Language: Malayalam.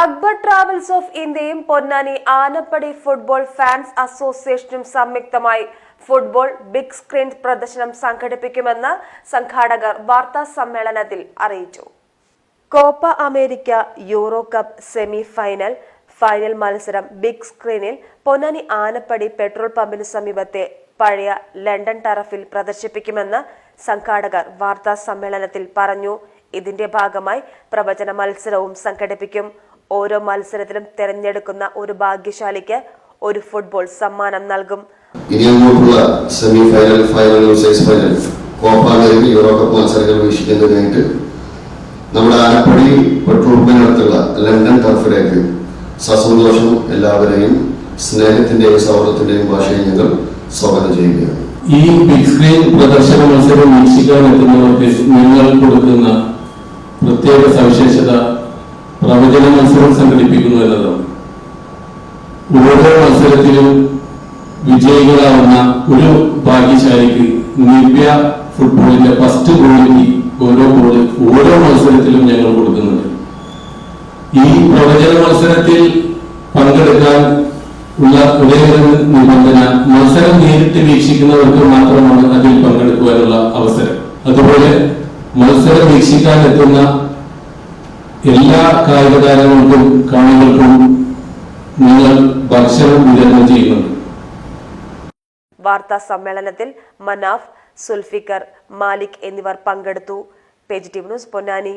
അക്ബർ ട്രാവൽസ് ഓഫ് ഇന്ത്യയും പൊന്നാനി ആനപ്പടി ഫുട്ബോൾ ഫാൻസ് അസോസിയേഷനും സംയുക്തമായി ഫുട്ബോൾ ബിഗ് സ്ക്രീൻ പ്രദർശനം സംഘടിപ്പിക്കുമെന്ന് സംഘാടകർ വാർത്താ സമ്മേളനത്തിൽ അറിയിച്ചു. Copa America Euro cup semi final final മത്സരം ബിഗ് സ്ക്രീനിൽ പൊന്നാനി ആനപ്പടി പെട്രോൾ പമ്പിന് സമീപത്തെ പഴയ ലണ്ടൻ ടറഫിൽ പ്രദർശിപ്പിക്കുമെന്ന് സംഘാടകർ വാർത്താ സമ്മേളനത്തിൽ പറഞ്ഞു. ഇതിന്റെ ഭാഗമായി പ്രവചന മത്സരവും സംഘടിപ്പിക്കും. ഓരോ മത്സരത്തിലും തിരഞ്ഞെടുക്കുന്ന ഒരു ഭാഗ്യശാലിക്ക് ഒരു ഫുട്ബോൾ സമ്മാനം നൽകും. ഇനി അങ്ങോട്ടുള്ള semi final final size final Copa America Euro മത്സരങ്ങൾ വീക്ഷിക്കുന്നതിനായിട്ട് നമ്മുടെ ആലപ്പുഴയിൽ പെട്രോൾ പമ്പിനടുത്തുള്ള ലണ്ടൻ ടർഫിലേക്ക് സസന്തോഷം എല്ലാവരെയും സ്നേഹത്തിന്റെയും സൗഹൃദത്തിന്റെയും ഭാഷയിൽ ഞങ്ങൾ സ്വാഗതം ചെയ്യുകയാണ്. ഈ ബിഗ് സ്ക്രീൻ പ്രദർശന മത്സരം വീക്ഷിക്കാൻ എത്തുന്നവർക്ക് നിങ്ങൾ കൊടുക്കുന്ന പ്രത്യേക സവിശേഷത പ്രവചന മത്സരം സംഘടിപ്പിക്കുന്നു എന്നതാണ് ഓരോ മത്സരത്തിലും വിജയികളാവുന്ന ഒരു ഭാഗ്യശാലിക്ക് നിവ്യ ഫുട്ബോളിന്റെ ഫസ്റ്റ് ഗോളിക്ക് ഓരോ ഗോൾ ഓരോ മത്സരത്തിലും ഞങ്ങൾ കൊടുക്കുന്നുണ്ട്. ഈ പ്രവചന മത്സരത്തിൽ പങ്കെടുക്കാൻ ഉള്ള ഒരു നിബന്ധന മത്സരം നേരിട്ട് വീക്ഷിക്കുന്നവർക്ക് മാത്രമാണ് അതിൽ പങ്കെടുക്കുവാനുള്ള അവസരം. അതുപോലെ മത്സരം വീക്ഷിക്കാൻ എത്തുന്ന എല്ലാ കായിക താരങ്ങൾക്കും കാണികൾക്കും നിങ്ങൾ ഭക്ഷണം വിതരണം ചെയ്യുന്നുണ്ട്. വാർത്താ സമ്മേളനത്തിൽ മനാഫ് സുൽഫിക്കർ മാലിക് എന്നിവർ പങ്കെടുത്തു. Page T news Ponnani.